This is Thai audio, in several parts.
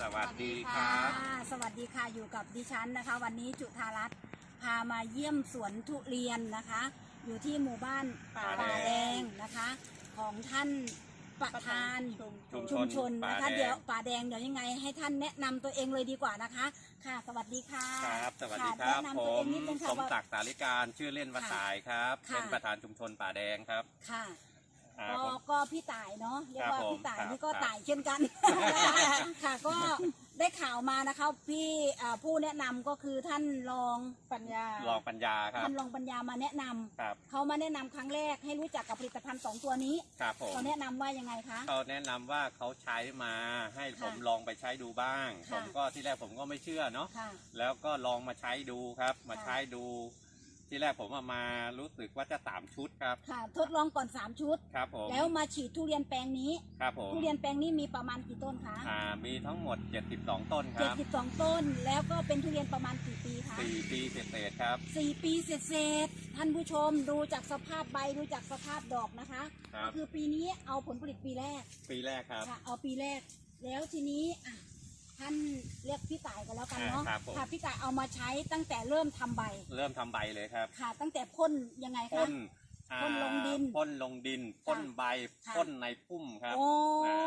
สวัสดีครับะสวัสดีค่ะ อยู่กับดิฉันนะคะ วันนี้จุธารัตน์พามาเยี่ยมสวนทุเรียนนะคะ อยู่ที่หมู่บ้านป่าป่าแดงแดงนะคะ ของท่านประธานชุมชุมชนป่านะคะแดงเดี๋ยวป่าแดงเดี๋ยวยังไง ให้ท่านแนะนำตัวเองเลยดีกว่านะคะ ค่ะ สวัสดีค่ะครับสวัสดีะครับแนะผนำตัวเองมนิดนึงสค่ะมว่าศักดิ์สาริการชื่อเล่นว่าค่ะสายครับค่ะเป็นประธานชุมชนป่าแดงครับค่ะ อ่าก็ผม ก็พี่ต่ายเนาะเรียกว่าครับผมพี่ต่ายครับนี่ก็ครับ ต่ายเช่นกัน ค่ะก็ได้ข่าวมานะคะพี่อ่าผู้แนะนำก็คือท่านรองปัญญา ลองปัญญาครับ ท่านรองปัญญามาแนะนำครับ เขามาแนะนำครั้งแรกให้รู้จักกับผลิตภัณฑ์สองตัวนี้ครับผม เขาแนะนำว่ายังไงคะ เขาแนะนำว่าเขาใช้มาให้ผมค่ะลองไปใช้ดูบ้าง ค่ะ ผมก็ที่แรกผมก็ไม่เชื่อเนาะ ค่ะ แล้วก็ลองมาใช้ดูครับ มาค่ะใช้ดู ที่แรกผมเอามารู้สึกว่าจะสามชุดครับ ค่ะ ทดลองก่อน 3 ชุด ครับผมแล้วมาฉีดทุเรียนแปลงนี้ ครับผมทุเรียนแปลงนี้มีประมาณกี่ต้นคะอ่ามีทั้งหมด 72 ต้นครับ72 ต้น แล้วก็เป็นทุเรียนประมาณกี่ปีคะสี่ปีเศษๆครับ สี่ปีเศษๆท่านผู้ชมดูจากสภาพใบดูจากสภาพดอกนะคะครัก็บคือปีนี้เอาผลผลิตปีแรกปีแรกครับ ค่ะเอาปีแรก แล้วทีนี้อะ ท่านเรียกพี่ต่ายกันแล้วกันเนาะอ่าครับผม ค่ะพี่ต่ายเอามาใช้ตั้งแต่เริ่มทำใบเริ่มทำใบเลยครับค่ะ ตั้งแต่พ่นยังไงพ่คะนอ่าพ่นลงดินพ่นลงดินพ่นใบค่ะ พ่นในพุ่มครับโอ้อ่า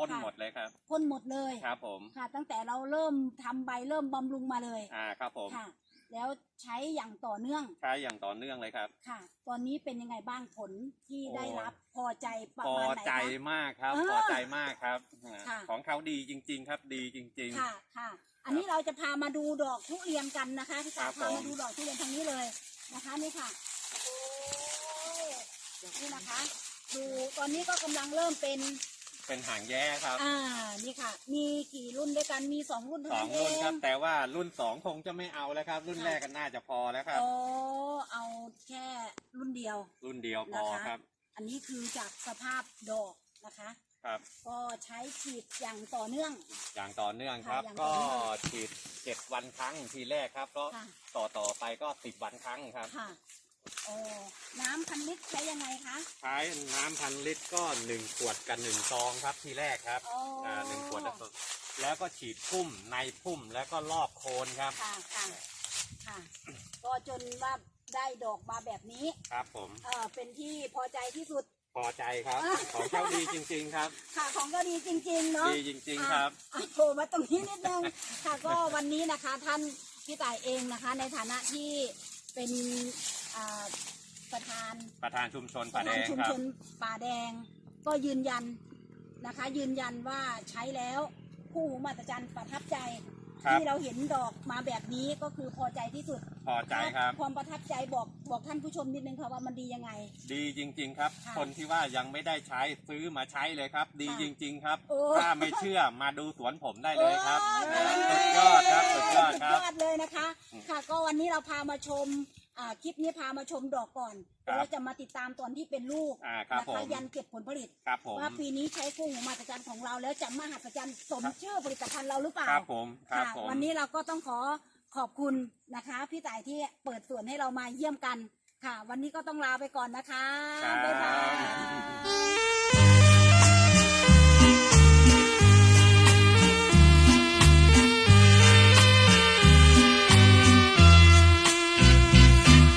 พ่นค่ะหมดเลยครับพ่นหมดเลยครับผมค่ะ ตั้งแต่เราเริ่มทำใบเริ่มบำรุงมาเลยอ่าครับผม ค่ะ แล้วใช้อย่างต่อเนื่อง ใช้อย่างต่อเนื่องเลยครับ ค่ะ ตอนนี้เป็นยังไงบ้างผลที่โอ้ได้รับพอใจประพอมาณไหนใจคะมากครับ เออพอใจมากครับอ่าค่ะ ของเขาดีจริง ๆ ครับ ดีจริง ค่ะค่ะ อันนี้เราจะพามาดูดอกทุเรียนกันนะคะพี่ครัตาบพาผมมาดูดอกทุเรียนทางนี้เลยนะคะนี่ค่ะโอ้ยนี่นะคะ ดูตอนนี้ก็กำลังเริ่มเป็นๆ เป็นหางแย่ครับอ่านี่ค่ะ มีกี่รุ่นด้วยกันมีสองรุ่นเท่าสอนั้งนเอรุ่นครับงแต่ว่ารุ่นสองคงจะไม่เอาแล้วครับ รุ่นค่ะแรกก็น่าจะพอแล้วครับ โอ้เอาแค่รุ่นเดียว รุ่นเดียวพอนะคะครับ อันนี้คือจากสภาพดอกนะคะ ครับ ก็ใช้ฉีดอย่างต่อเนื่อง อย่างต่อเนื่องครับ ค่ะอย่างต่ก็อเนื่องฉีดเจ็ดวันครั้งทีแรกครับ ก็ค่ะ ต่อต่อไปก็สิบวันครั้งครับ ค่ะ โอ้น้ำพันลิตรใช้ยังไงคะ ใช้น้ำพันลิตรก็หนึ่งขวดกันหนึ่งซองครับทีแรกครับโอ้ อ่าหนึ่งขวดแล้วก็แล้วก็ฉีดพุ่มในพุ่มแล้วก็รอบโคนครับ ค่ะค่ะค่ะ ก็จนว่าได้ดอกมาแบบนี้ ครับผมเออเป็นที่พอใจที่สุด พอใจครับอ่าของเจ้าดีจริง ๆ ครับ ค่ะของก็ดีจริงๆเนาะดีจริง ๆ ครับอะโผล่มาตรงนี้นิดนึง ค่ะก็วันนี้นะคะท่านพี่ต่ายเองนะคะ ในฐานะที่เป็น อ่าประธานประธานชุมชนปป่าระแดธานงชุมครัชบ นป่าแดง ก็ยืนยันนะคะ ยืนยันว่าใช้แล้วผู้หูมาตรจันประทับใจ ครับ ที่เราเห็นดอกมาแบบนี้ก็คือพอใจที่สุดพอใจครับ ความประทับใจบอกบอกท่านผู้ชมนิดนึงค่ะว่ามันดียังไง ดีจริง ๆ ครับ ค่ะคนที่ว่ายังไม่ได้ใช้ซื้อมาใช้เลยครับ ดีค่ะจริง ๆ ครับ โอ้ ถ้าไม่เชื่อมาดูสวนผมได้เลยครับโอ้สุดยอดครับสุดยอดครับ สุดยอดเลยนะคะอืมค่ะก็วันนี้เราพามาชม อ่าคลิปนี้พามาชมดอกก่อนครับเราจะมาติดตามตอนที่เป็นลูกอ่าครับนะผคะมยันเก็บผลผลิต ครับผม ว่าปีนี้ใช้คู่หูมาตรจันของเรา แล้วจะมหัศจรรย์สมชื่อผลิตภัณฑ์เราหรือเปล่า ครับผม ครับค่ะผม วันนี้เราก็ต้องขอขอบคุณนะคะ พี่ต่ายที่เปิดส่วนให้เรามาเยี่ยมกันค่ะ วันนี้ก็ต้องลาไปก่อนนะคะ ครับ บ๊ายบาย